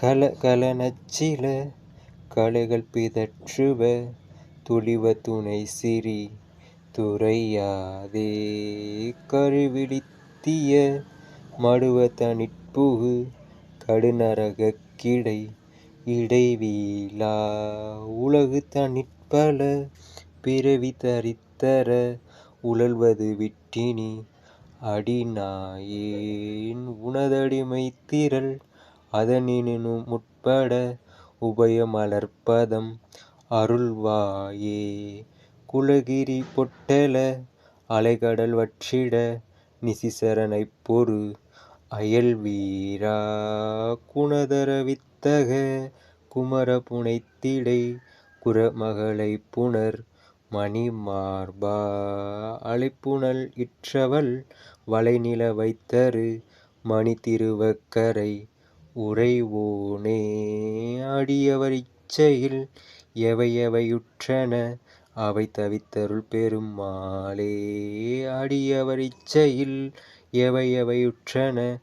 கல கல நச்சில கலைகள் பிதற்றுவ துளிவ துணை சிறி துறையாதே கருவிழித்திய மடுவ தனிற்புகு கடுநரக கிடை இடைவீழா உலகு தனிற்பல பிறவி தரித்தர உழல்வது விட்டினி அடிநாயேன் உனதடிமைத் அதனினும் அதனினு முற்பட உபயமலர்ப்பதம் அருள்வாயே. குலகிரி பொட்டெழ அலைகடல் வற்றிட நிசிசரனைப் பொறு அயல்வீரா. குணதர வித்தக குமர புனைத்திடை குறமகளைப் புணர் மணிமார்பா. அலைப்புனல் இற்றவள் வளைநில வைத்தரு மணிதிருவக்கரை உறைவோனே அடியவர் இச்சையில் எவையவையுற்றன? அவை தவித்தருள் பெருமாளே அடியவர் இச்சையில் எவை எவையுற்றன